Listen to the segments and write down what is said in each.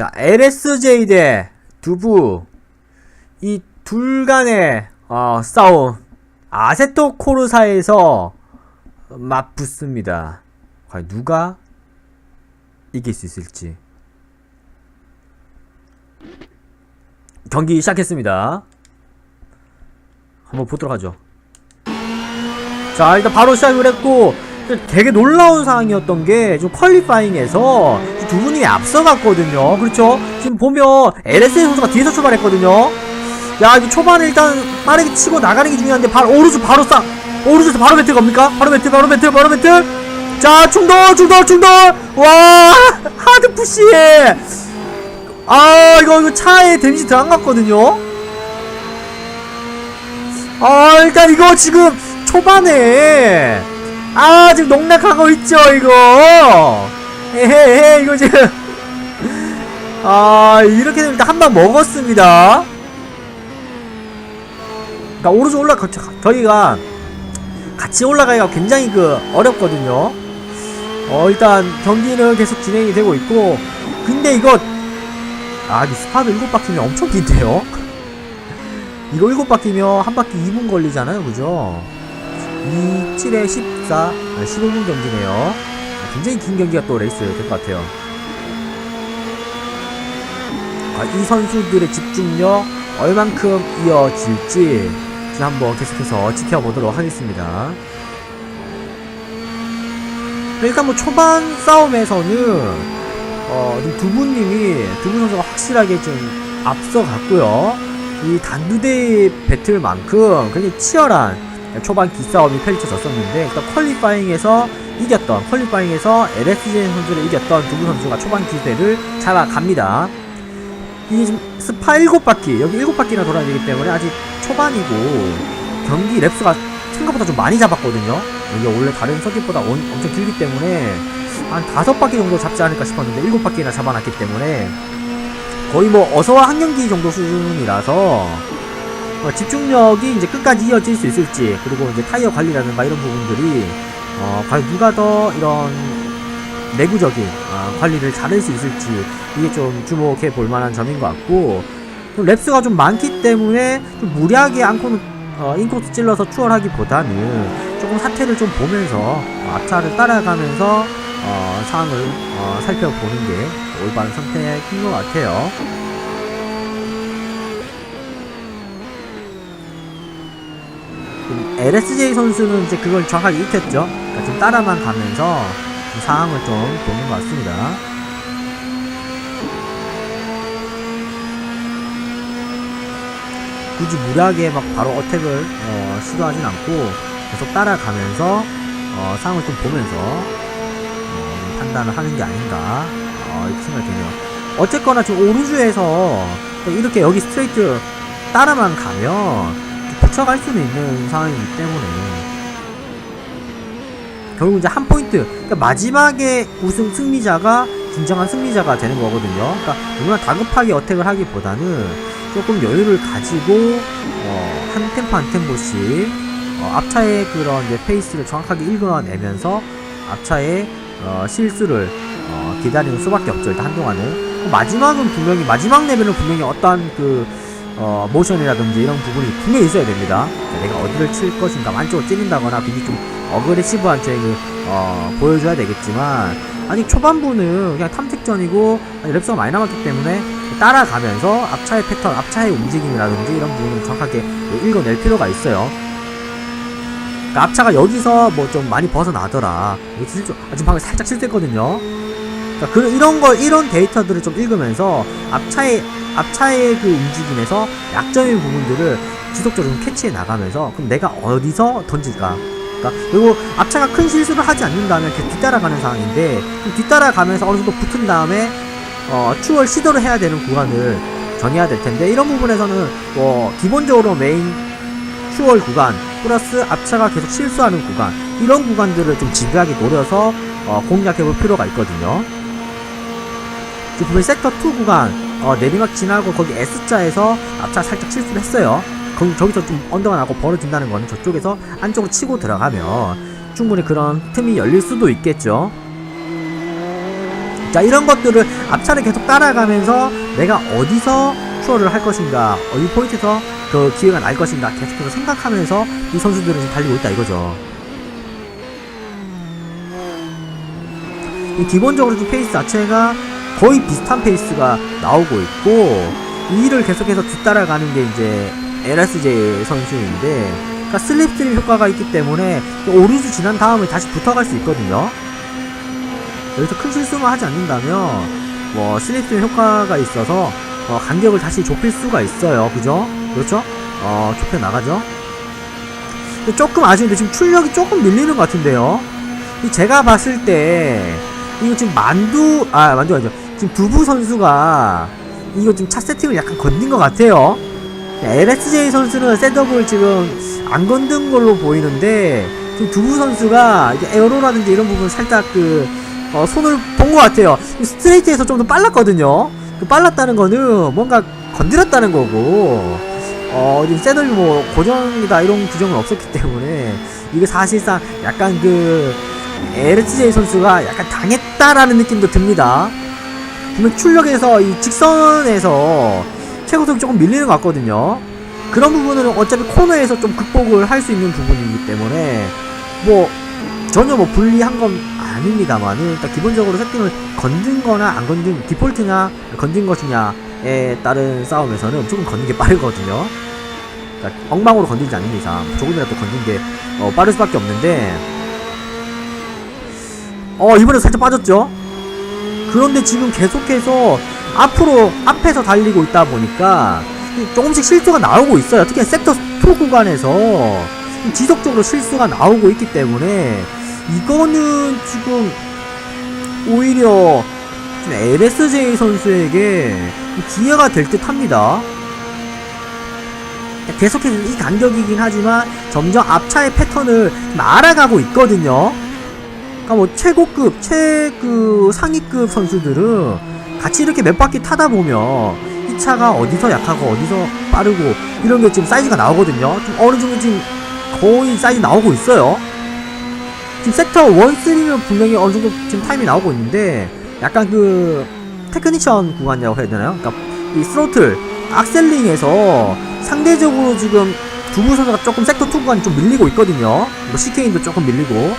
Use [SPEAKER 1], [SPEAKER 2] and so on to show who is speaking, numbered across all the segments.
[SPEAKER 1] 자, LSJ 대 두부. 이 둘 간의 어, 싸움. 아세토 코르사에서 맞붙습니다. 과연 누가 이길 수 있을지. 경기 시작했습니다. 한번 보도록 하죠. 자, 일단 바로 시작을 했고, 되게 놀라운 상황이었던 게, 좀 퀄리파잉에서 이 두 분이 앞서갔거든요. 그렇죠? 지금 보면, LSA 선수가 뒤에서 출발했거든요. 야, 이거 초반에 일단 빠르게 치고 나가는 게 중요한데, 바로, 오른쪽 바로 싹! 오른쪽에서 바로 배틀 겁니까? 바로 배틀, 바로 배틀, 바로 배틀! 자, 충돌, 충돌, 충돌! 와! 하드 푸시! 아, 이거, 이거 차에 데미지 들어간 것 같거든요? 아 일단 이거 지금 초반에 아 지금 농락하고 있죠 이거 에헤헤 이거 지금. 아 이렇게 되면 일단 한 방 먹었습니다. 그니까 오른쪽 올라가 저희가 같이 올라가기가 굉장히 그 어렵거든요. 어 일단 경기는 계속 진행이 되고 있고 근데 이거 아이 스파드 7바퀴면 엄청 긴데요? 이거 7바퀴면 한 바퀴 2분 걸리잖아요 그죠? 2, 7에 14 아, 15분 경기네요. 아, 굉장히 긴 경기가 또 레이스 될 것 같아요. 아, 이 선수들의 집중력 얼만큼 이어질지 한번 계속해서 지켜보도록 하겠습니다. 일단 뭐 초반 싸움에서는 어, 좀 두부님이 두부 선수가 확실하게 좀 앞서갔고요. 이 단두대 배틀만큼 굉장히 치열한 초반 기싸움이 펼쳐졌었는데 일단 퀄리파잉에서 이겼던 퀄리파잉에서 LSJ 선수를 이겼던 두부 선수가 초반 기세를 잡아갑니다. 이게 지금 스파 7바퀴 여기 7바퀴나 돌아야 되기 때문에 아직 초반이고 경기 랩수가 생각보다 좀 많이 잡았거든요. 이게 원래 다른 서킷보다 온- 엄청 길기 때문에 한 5바퀴 정도 잡지 않을까 싶었는데 7바퀴나 잡아놨기 때문에 거의 뭐 어서와 한 경기 정도 수준이라서 어, 집중력이 이제 끝까지 이어질 수 있을지 그리고 이제 타이어 관리라든가 이런 부분들이 어, 과연 누가 더 이런 내구적인 어, 관리를 잘할 수 있을지 이게 좀 주목해 볼 만한 점인 것 같고 좀 랩스가 좀 많기 때문에 좀 무리하게 안코는 어, 인코스 찔러서 추월하기보다는 조금 사태를 좀 보면서 어, 앞차를 따라가면서 어, 상황을 어, 살펴보는 게 올바른 선택인 것 같아요. LSJ 선수는 이제 그걸 정확하게 익혔죠. 그러니까 좀 따라만 가면서 좀 상황을 좀 보는 것 같습니다. 굳이 무리하게 막 바로 어택을 어, 시도하진 않고 계속 따라가면서 어, 상황을 좀 보면서 어, 판단을 하는 게 아닌가 어, 이렇게 생각이 드네요. 어쨌거나 지금 오르주에서 이렇게 여기 스트레이트 따라만 가면 붙여갈 수는 있는 상황이기 때문에 결국 이제 한 포인트 그러니까 마지막에 우승 승리자가 진정한 승리자가 되는 거거든요. 그러니까 얼마나 다급하게 어택을 하기보다는 조금 여유를 가지고 어, 한 템포 한 템포씩 어, 앞차의 그런 이제 페이스를 정확하게 읽어내면서 앞차의 어, 실수를 어, 기다리는 수밖에 없죠. 일단 한동안은 마지막은 분명히 마지막 레벨은 분명히 어떠한 그 어, 모션이라든지 이런 부분이 분명히 있어야 됩니다. 자, 내가 어디를 칠 것인가, 안쪽으로 찌른다거나 굉장히 좀 어그레시브한 제그 어, 보여줘야 되겠지만 아직 초반부는 그냥 탐색전이고 랩서가 많이 남았기 때문에 따라가면서 앞차의 패턴, 앞차의 움직임이라든지 이런 부분을 정확하게 읽어낼 필요가 있어요. 그러니까 앞차가 여기서 뭐 좀 많이 벗어나더라. 아, 지금 방금 살짝 실수했거든요. 그러니까 그 이런 걸 이런 데이터들을 좀 읽으면서 앞차의 앞차의 그 움직임에서 약점인 부분들을 지속적으로 좀 캐치해 나가면서 그럼 내가 어디서 던질까? 그러니까 그리고 앞차가 큰 실수를 하지 않는다면 계속 뒤따라가는 상황인데 좀 뒤따라가면서 어느 정도 붙은 다음에 어, 추월 시도를 해야 되는 구간을 정해야 될 텐데 이런 부분에서는 뭐 기본적으로 메인 추월 구간 플러스 앞차가 계속 실수하는 구간 이런 구간들을 좀 집요하게 노려서 어, 공략해 볼 필요가 있거든요. 지금 섹터 2 구간 어, 내리막 지나고 거기 S자에서 앞차 살짝 실수를 했어요. 거기 저기서 좀 언더가 나고 벌어진다는 거는 저쪽에서 안쪽으로 치고 들어가면 충분히 그런 틈이 열릴 수도 있겠죠. 자 이런 것들을 앞차를 계속 따라가면서 내가 어디서 추월을 할 것인가 어디 포인트에서 그 기회가 날 것인가 계속해서 생각하면서 이 선수들은 지금 달리고 있다 이거죠 이 기본적으로 좀 페이스 자체가 거의 비슷한 페이스가 나오고 있고 이 일을 계속해서 뒤따라가는 게 이제 LSJ 선수인데 그러니까 슬립스트림 효과가 있기 때문에 오르주 지난 다음에 다시 붙어갈 수 있거든요. 여기서 큰 실수만 하지 않는다면 뭐 슬립스트림 효과가 있어서 어, 간격을 다시 좁힐 수가 있어요. 그죠? 그렇죠? 어 좁혀 나가죠? 조금 아쉬운데 지금 출력이 조금 밀리는 것 같은데요? 이 제가 봤을 때 이거 지금 만두 아 만두 아니죠 지금 두부 선수가 이거 지금 차 세팅을 약간 건든 것 같아요. LSJ 선수는 셋업을 지금 안 건든 걸로 보이는데 지금 두부 선수가 에어로라든지 이런 부분 살짝 그 어, 손을 본 것 같아요. 스트레이트에서 좀 더 빨랐거든요. 그 빨랐다는 거는 뭔가 건드렸다는 거고 어 지금 셋업이 뭐 고정이다 이런 규정은 없었기 때문에 이게 사실상 약간 그 LSJ 선수가 약간 당했다라는 느낌도 듭니다. 분명 출력에서 이 직선에서 최고속이 조금 밀리는 것 같거든요. 그런 부분은 어차피 코너에서 좀 극복을 할 수 있는 부분이기 때문에 뭐 전혀 뭐 불리한 건 아닙니다만은 일단 기본적으로 세팅을 건든 거나 안 건든 디폴트냐 건든 것이냐에 따른 싸움에서는 조금 건든 게 빠르거든요. 그러니까 엉망으로 건들지 않는 이상 조금이라도 건든 게 어, 빠를 수밖에 없는데 어 이번에 살짝 빠졌죠 그런데 지금 계속해서 앞으로 앞에서 달리고 있다 보니까 조금씩 실수가 나오고 있어요. 특히 섹터 2 구간에서 지속적으로 실수가 나오고 있기 때문에 이거는 지금 오히려 좀 LSJ 선수에게 기회가 될 듯 합니다. 계속해서 이 간격이긴 하지만 점점 앞차의 패턴을 좀 알아가고 있거든요 그러니까 뭐 최고급, 최그 상위급 선수들은 같이 이렇게 몇 바퀴 타다 보면 이 차가 어디서 약하고 어디서 빠르고 이런 게 지금 사이즈가 나오거든요. 좀 어느 정도 지금 거의 사이즈 나오고 있어요. 지금 섹터 1, 3면 분명히 어느 정도 지금 타임이 나오고 있는데 약간 그 테크니션 구간이라고 해야 되나요? 그러니까 이 스로틀, 악셀링에서 상대적으로 지금 두부 선수가 조금 섹터 2 구간이 좀 밀리고 있거든요. 뭐 CK도 조금 밀리고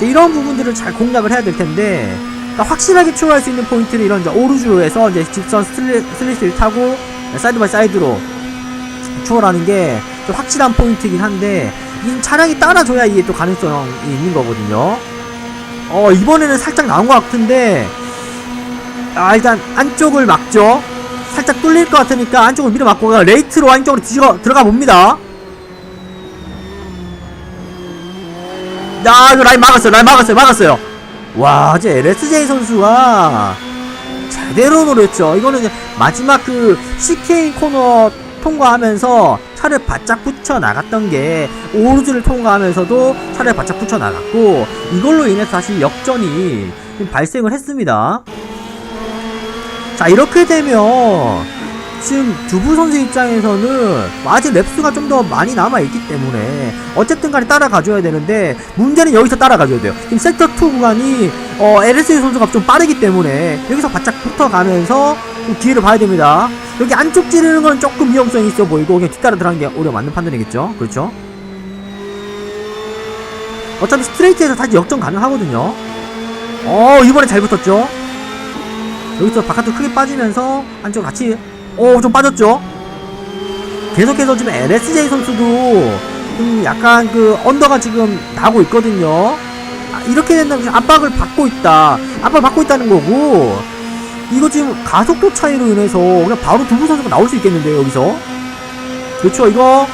[SPEAKER 1] 이런 부분들을 잘 공략을 해야 될 텐데 그러니까 확실하게 추월할 수 있는 포인트는 이런 이제 오르주에서 이제 직선 슬리스를 타고 사이드 바이 사이드로 추월하는 게 좀 확실한 포인트이긴 한데 이 차량이 따라줘야 이게 또 가능성이 있는 거거든요. 어 이번에는 살짝 나온 것 같은데 아 일단 안쪽을 막죠. 살짝 뚫릴 것 같으니까 안쪽을 밀어 막고 레이트로 안쪽으로 뒤져 들어가 봅니다. 야, 이거 라인 막았어요. 라인 막았어요. 막았어요. 와, 이제 LSJ 선수가 제대로 노렸죠. 이거는 마지막 그 CK 코너 통과하면서 차를 바짝 붙여 나갔던 게 오르즈를 통과하면서도 차를 바짝 붙여 나갔고 이걸로 인해서 사실 역전이 좀 발생을 했습니다. 자, 이렇게 되면 지금 두부 선수 입장에서는 아직 랩수가 좀 더 많이 남아있기 때문에 어쨌든 간에 따라가줘야 되는데 문제는 여기서 따라가줘야 돼요. 지금 섹터 2 구간이 어, LSA 선수가 좀 빠르기 때문에 여기서 바짝 붙어가면서 좀 기회를 봐야 됩니다. 여기 안쪽 찌르는 건 조금 위험성이 있어 보이고 그냥 뒤따라 들어가는 게 오히려 맞는 판단이겠죠? 그렇죠? 어차피 스트레이트에서 다시 역전 가능하거든요. 어 이번에 잘 붙었죠? 여기서 바깥으로 크게 빠지면서 안쪽 같이 오, 좀 빠졌죠? 계속해서 지금 LSJ 선수도 좀 약간 그 언더가 지금 나고 있거든요. 아, 이렇게 된다면 압박을 받고 있다. 압박을 받고 있다는 거고, 이거 지금 가속도 차이로 인해서 그냥 바로 두부 선수가 나올 수 있겠는데요, 여기서. 그렇죠, 이거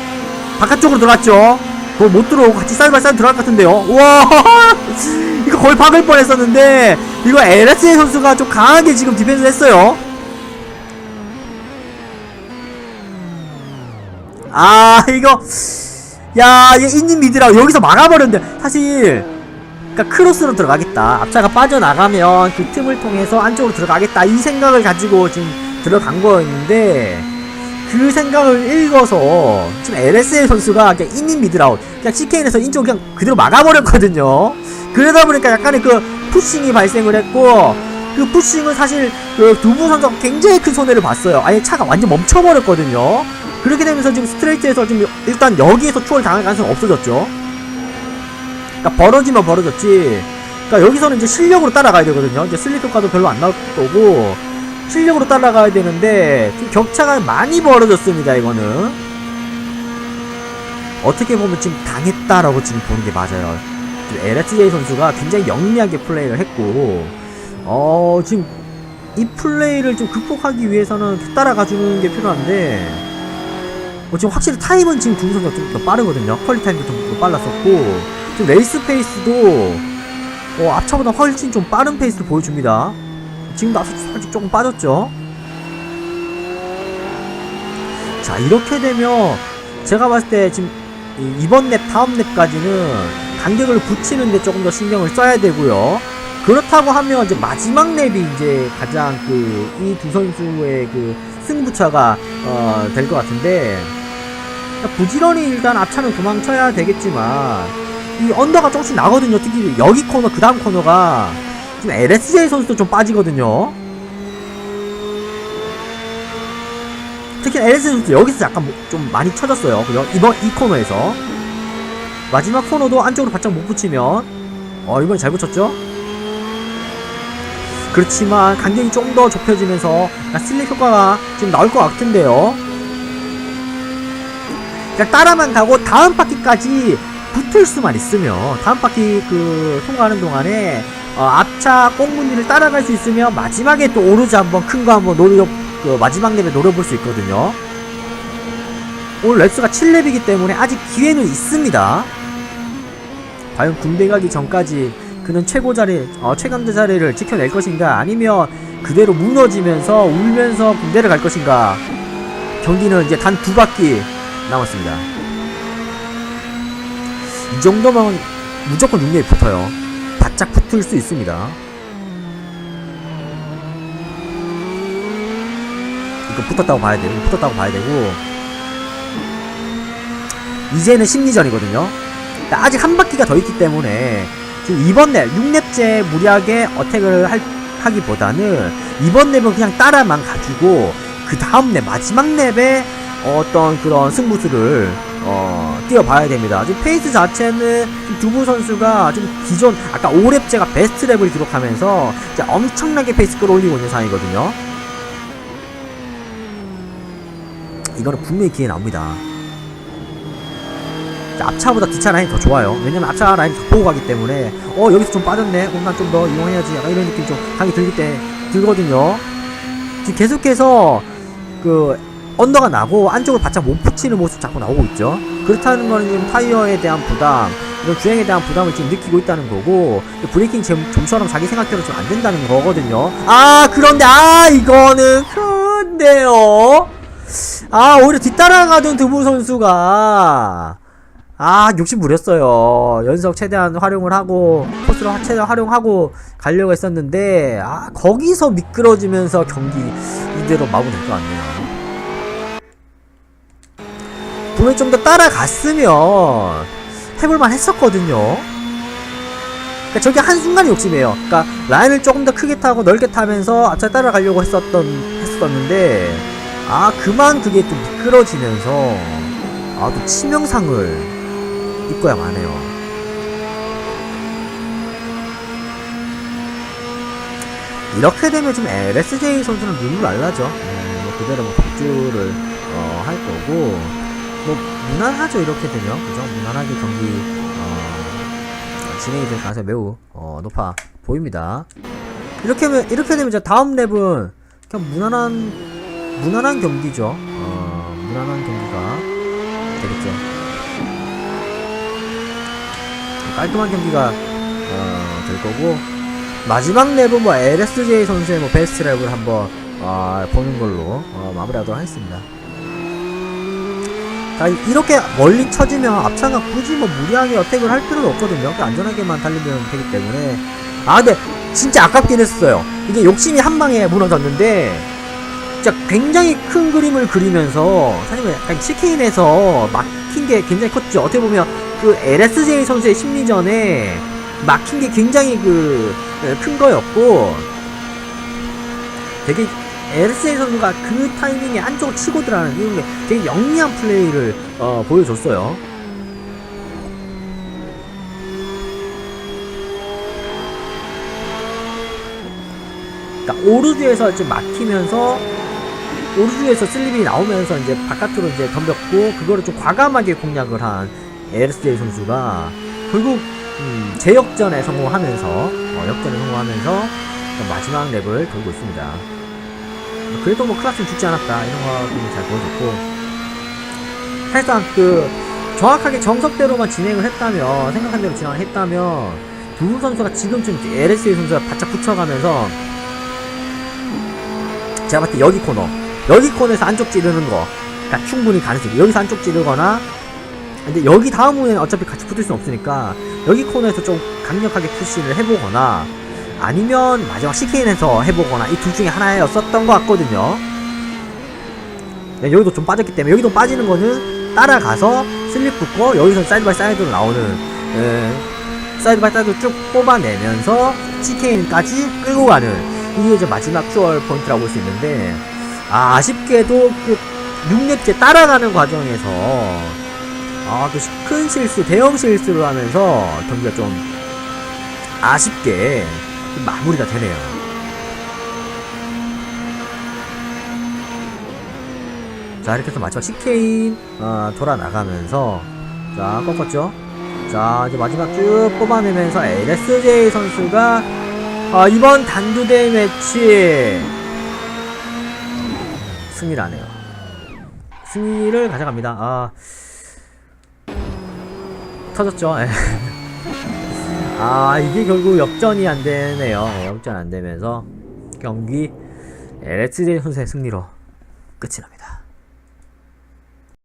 [SPEAKER 1] 바깥쪽으로 들어갔죠. 그거 못 들어오고 같이 사이드 들어갈 것 같은데요. 우와! 이거 거의 박을 뻔 했었는데, 이거 LSJ 선수가 좀 강하게 지금 디펜스 했어요. 아 이거 야 이거 인님 미드라고 여기서 막아버렸는데 사실 그러니까 크로스로 들어가겠다 앞차가 빠져나가면 그 틈을 통해서 안쪽으로 들어가겠다 이 생각을 가지고 지금 들어간 거였는데 그 생각을 읽어서 지금 LSA 선수가 그냥 인님 미드라웃 그냥 CKN에서 인쪽 그냥 그대로 막아버렸거든요 그러다 보니까 약간의 그 푸싱이 발생을 했고 그 푸싱은 사실 그 두부 선수가 굉장히 큰 손해를 봤어요. 아예 차가 완전 멈춰버렸거든요. 그렇게 되면서 지금 스트레이트에서 지금 일단 여기에서 추월 당할 가능성이 없어졌죠. 그러니까 벌어지면 벌어졌지. 그러니까 여기서는 이제 실력으로 따라가야 되거든요. 이제 슬립 효과도 별로 안 나올 거고 실력으로 따라가야 되는데 지금 격차가 많이 벌어졌습니다. 이거는 어떻게 보면 지금 당했다라고 지금 보는 게 맞아요. LSJ 선수가 굉장히 영리하게 플레이를 했고 어 지금 이 플레이를 좀 극복하기 위해서는 따라가 주는 게 필요한데 어, 지금 확실히 타임은 지금 두 선수가 좀 더 빠르거든요. 퀄리 타임도 좀 더 빨랐었고 지금 레이스 페이스도 어, 앞차보다 훨씬 좀 빠른 페이스를 보여줍니다. 지금도 앞서 살짝 조금 빠졌죠. 자 이렇게 되면 제가 봤을 때 지금 이- 이번 랩 다음 랩까지는 간격을 붙이는데 조금 더 신경을 써야 되고요. 그렇다고 하면 이제 마지막 랩이 이제 가장 그 이 두 선수의 그 승부차가 어, 될 것 같은데 부지런히 일단 앞차는 도망쳐야 되겠지만 이 언더가 조금씩 나거든요. 특히 여기 코너 그 다음 코너가 지금 LSJ 선수도 좀 빠지거든요. 특히 LSJ 선수 여기서 약간 뭐- 좀 많이 쳐졌어요. 그죠? 이번 이 코너에서 마지막 코너도 안쪽으로 바짝 못 붙이면 어 이번에 잘 붙였죠? 그렇지만 간격이 좀 더 좁혀지면서 슬립 효과가 지금 나올 것 같은데요. 그냥 따라만 가고 다음 바퀴까지 붙을 수만 있으면 다음 바퀴 그 통과하는 동안에 어, 앞차 꽁무니를 따라갈 수 있으면 마지막에 또 오르지 한번 큰 거 한번 노려 그 마지막 랩에 노려볼 수 있거든요. 오늘 랩스가 7랩이기 때문에 아직 기회는 있습니다. 과연 군대 가기 전까지 그는 최고 자리, 어, 최강자 자리를 지켜낼 것인가 아니면 그대로 무너지면서 울면서 군대를 갈 것인가 경기는 이제 단 두 바퀴 남았습니다. 이 정도면 무조건 6렙 붙어요. 바짝 붙을 수 있습니다. 이거 붙었다고 봐야 되고, 붙었다고 봐야 되고, 이제는 심리전이거든요. 아직 한 바퀴가 더 있기 때문에, 지금 이번 랩, 6렙째 무리하게 어택을 할, 하기보다는, 이번 랩은 그냥 따라만 가지고, 그 다음 랩, 마지막 랩에 어떤 그런 승부수를 어, 뛰어봐야 됩니다. 지금 페이스 자체는 두부 선수가 좀 기존 아까 5랩제가 베스트 랩을 기록하면서 엄청나게 페이스 끌어올리고 있는 상황이거든요. 이거는 분명히 기회 나옵니다. 자, 앞차보다 뒷차 라인이 더 좋아요. 왜냐면 앞차 라인이 더 보고 가기 때문에 어 여기서 좀 빠졌네. 그럼 난좀 더 이용해야지. 약간 이런 느낌 좀 강이 들기 때 들거든요. 지금 계속해서 그 언더가 나고 안쪽을 바짝 못 붙이는 모습 자꾸 나오고 있죠. 그렇다는 거는 지금 타이어에 대한 부담, 이런 주행에 대한 부담을 지금 느끼고 있다는 거고 브레이킹 좀, 좀처럼 자기 생각대로 좀 안 된다는 거거든요. 아 그런데 아 이거는 큰데요. 아 오히려 뒤따라가던 두부 선수가 아 욕심 부렸어요. 연석 최대한 활용을 하고 코스를 최대한 활용하고 가려고 했었는데 아 거기서 미끄러지면서 경기 이대로 마무리될 것 같네요. 분명히 좀 더 따라갔으면 해볼만 했었거든요. 그러니까 저게 한순간의 욕심이에요. 그러니까 라인을 조금 더 크게 타고 넓게 타면서 앞차 따라가려고 했었던 했었는데 아 그만 그게 좀 미끄러지면서 아또 치명상을 입고야 마네요. 이렇게 되면 지금 LSJ 선수는 눈물 날라죠. 네, 뭐 그대로 뭐 독주를 어, 할 거고 뭐 무난하죠 이렇게 되면 그죠? 무난하게 경기 어, 진행이 될 가능성이 매우 어, 높아 보입니다. 이렇게 하면 이렇게 되면 이제 다음 랩은 그냥 무난한 무난한 경기죠. 어, 무난한 경기가 되겠죠. 깔끔한 경기가 어, 될 거고 마지막 랩은 뭐 LSJ 선수의 뭐 베스트 랩을 한번 어, 보는 걸로 어, 마무리하도록 하겠습니다. 자, 이렇게 멀리 쳐지면 앞차가 굳이 뭐 무리하게 어택을 할 필요는 없거든요. 그냥 안전하게만 달리면 되기 때문에. 아, 근데 진짜 아깝긴 했어요. 이게 욕심이 한 방에 무너졌는데, 진짜 굉장히 큰 그림을 그리면서, 사실 약간 치킨에서 막힌 게 굉장히 컸죠. 어떻게 보면 그 LSJ 선수의 심리전에 막힌 게 굉장히 그 큰 거였고, 되게 LSA 선수가 그 타이밍에 안쪽으로 치고 들어가는 이런 게 되게 영리한 플레이를 어, 보여줬어요. 그러니까 오르주에서 좀 막히면서 오르주에서 슬립이 나오면서 이제 바깥으로 이제 덤볐고 그거를 좀 과감하게 공략을 한 LSA 선수가 결국 음, 재역전에 성공하면서 어, 역전에 성공하면서 또 마지막 랩을 돌고 있습니다. 그래도 뭐 클라스는 죽지 않았다 이런 거잘 보여줬고 사실상 그 정확하게 정석대로만 진행을 했다면 생각한 대로 진행을 했다면 두 선수가 지금쯤 LSA 선수가 바짝 붙여가면서 제가 봤을 때 여기 코너 여기 코너에서 안쪽 찌르는 거 그러니까 충분히 가능성이 여기서 안쪽 찌르거나 근데 여기 다음은 어차피 같이 붙을 수는 없으니까 여기 코너에서 좀 강력하게 푸시를 해보거나 아니면 마지막 CKN에서 해보거나 이 둘 중에 하나였었던 것 같거든요. 네, 여기도 좀 빠졌기 때문에 여기도 빠지는 거는 따라가서 슬립 붙고 여기서 사이드 바이 사이드로 나오는 예, 사이드 바이 사이드로 쭉 뽑아내면서 CKN까지 끌고 가는 이게 이제 마지막 큐얼 포인트라고 볼 수 있는데 아, 아쉽게도 그 6렙째 따라가는 과정에서 아, 또큰 실수, 대형 실수를 하면서 경기가 좀 아쉽게 마무리가 되네요. 자, 이렇게 해서 마지막 CK인 어, 돌아 나가면서 자, 꺾었죠? 자, 이제 마지막 쭉 뽑아내면서 LSJ 선수가 아, 이번 단두대 매치 승리를 하네요. 승리를 가져갑니다. 아, 터졌죠? 예. 아, 이게 결국 역전이 안 되네요. 예, 역전 안 되면서 경기 LSJ 선수의 승리로 끝이 납니다.